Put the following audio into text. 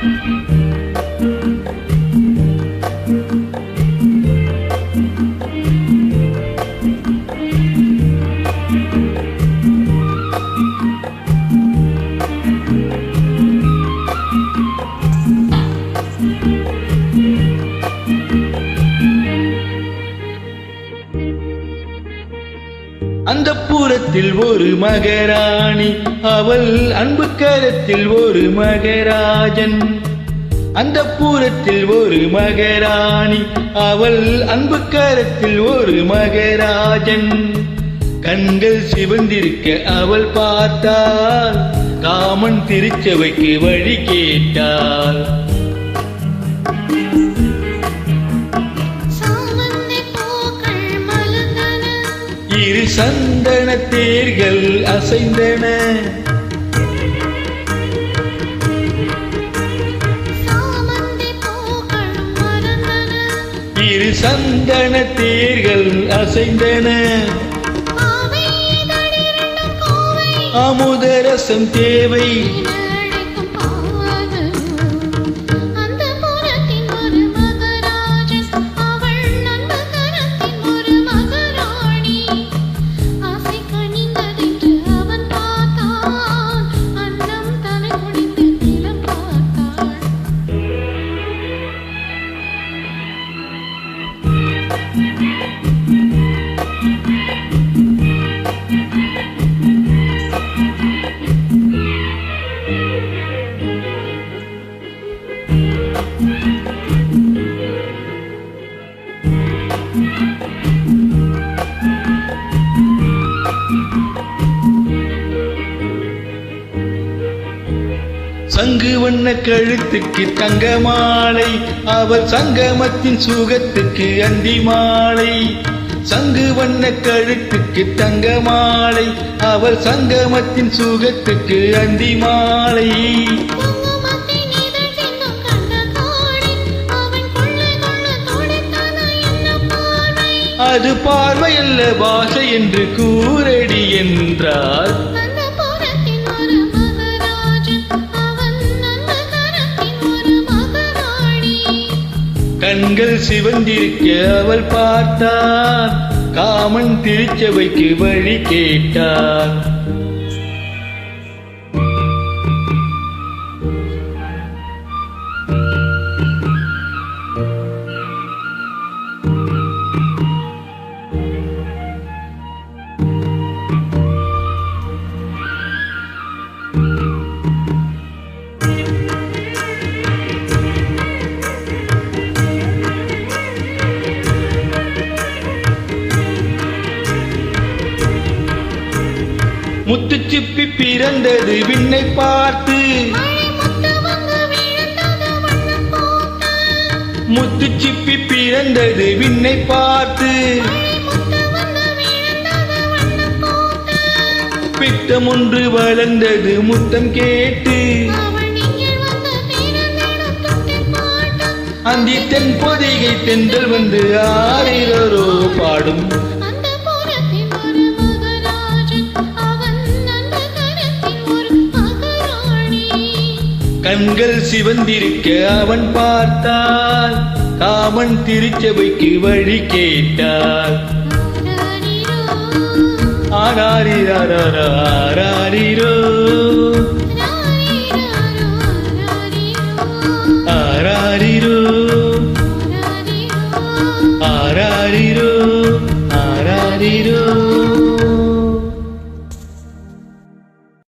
Thank you. அந்த பூரத்தில் ஒரு மகராணி அவள் அன்பு கரத்தில் ஒரு மகராஜன். அந்த பூரத்தில் ஒரு மகராணி அவள் அன்பு கரத்தில் ஒரு மகராஜன். கண்கள் சிவந்திருக்க அவள் பார்த்தாள் காமன் திருச்சபைக்கு வழி கேட்டாள். சந்தன தேர்கள் அசைந்தன. இரு சந்தன தேர்கள் அசைந்தன. அமுதரசம் தேவை. சங்கு வண்ண கழுத்துக்கு தங்க மாலை. அவள் சங்கமத்தின் சுகத்துக்கு அந்தி மாலை. சங்கு வண்ண கழுத்துக்கு தங்க மாலை. அவள் சங்கமத்தின் சுகத்துக்கு அந்தி மாலை. பார்வை அது பார்வையல்ல பாஷை என்று கூரடி என்றார். கண்கள் சிவந்திருக்க அவள் பார்த்தான். காமன் திருச்சபைக்கு வழி கேட்டான். முத்து சிப்பி பிறந்தது விண்ணை பார்த்து. முத்து சிப்பி பிறந்தது விண்ணை பார்த்து. பித்தம் ஒன்று வளர்ந்தது முத்தம் கேட்டு. அந்தி தென் பொதிகை தென்றல் வந்து ஆரிரோ பாடும். கண்கள் சிவந்திருக்க அவன் பார்த்தான் காமன் திருச்சபைக்கு வழி கேட்டார் ஆராரிராரா